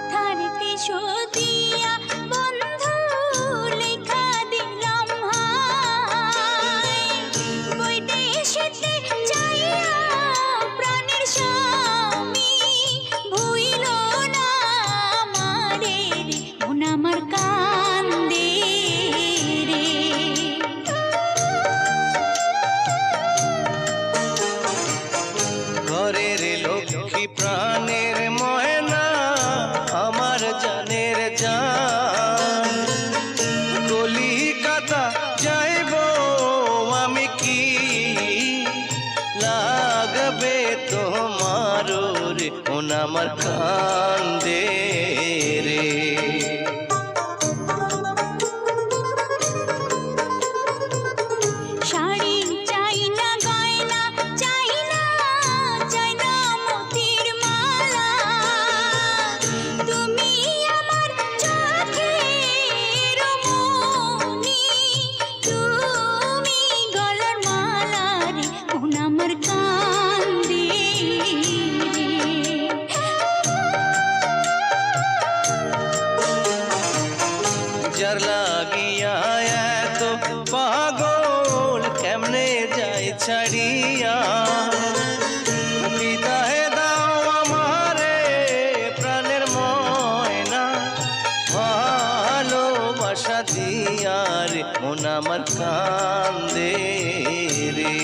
মাথার কেশ দিয়া লাগবে তোমার রে ওন আমার কান্দে রে লাগিয়া এত পাগল কেমনে যাই ছাড়িয়া বিদায় দাও আমারে প্রাণের ময়না ভালোবাসা দিয়ার মন আমার কান্দে রে